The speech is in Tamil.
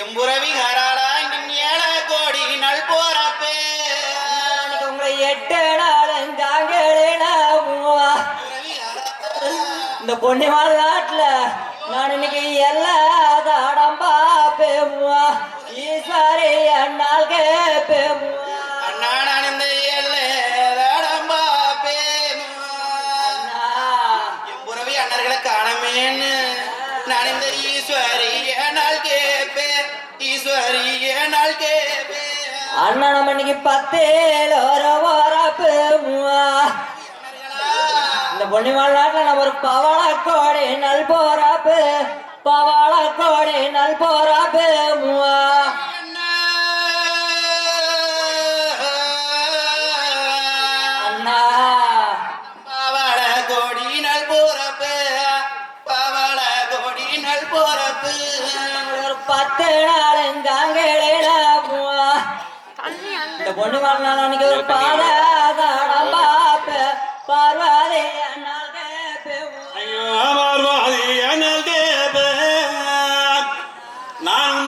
எம்புறவி ஹராடா நின்னேழ கோடி நல் போறப்பே. உங்களை எட்டு நாளும் இந்த பொன்னிமாள் நாட்டுல நான் இன்னைக்கு எல்லா தாடம் பாப்பேம்மா ஈஸ்வரி அண்ணால் கேப்பேம்மா அண்ணா நான் இந்த எல்லா தாடம் அண்ணர்களை காணமேன்னு நான் இந்த ஈஸ்வரி அண்ணன் நம்ம இன்னைக்கு பத்தேல இந்த பொன்னிமால் நாட்டுல நம்ம ஒரு பவள கோடை நல் போறாப்பு பவள கோடை நல் போறாப்பு அண்ணா. பவள கொடினல் போறப்பு பவள போறப்பு ஒரு பத்து நாள் பொண்ணு வாழ்நாள் அன்னைக்கு ஒரு பாத பாப்ப. பார்வதி அண்ணா.